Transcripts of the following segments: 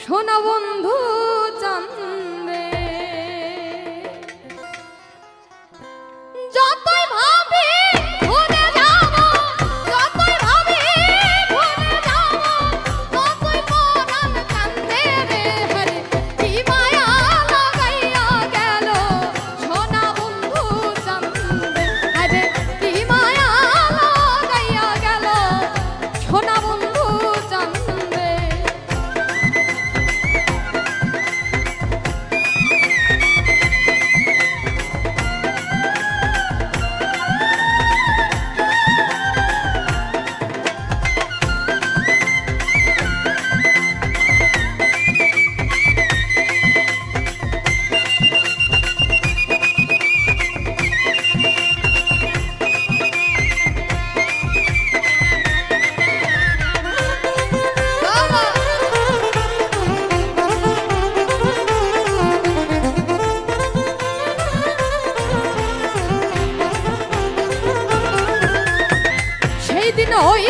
সোনা বন্ধু চান্দ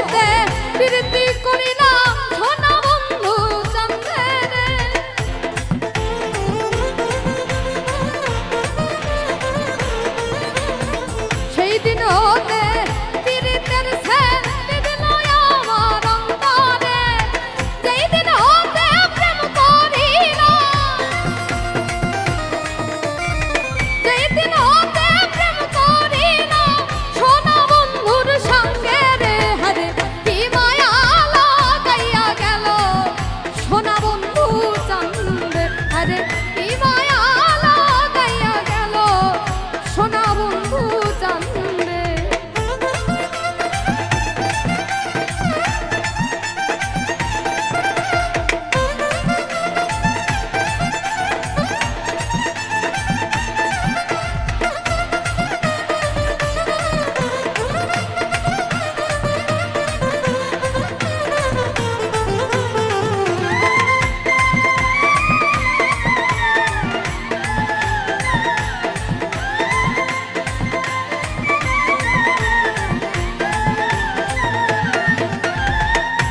이때 আমাদের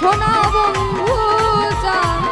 সোনা বন্ধু জান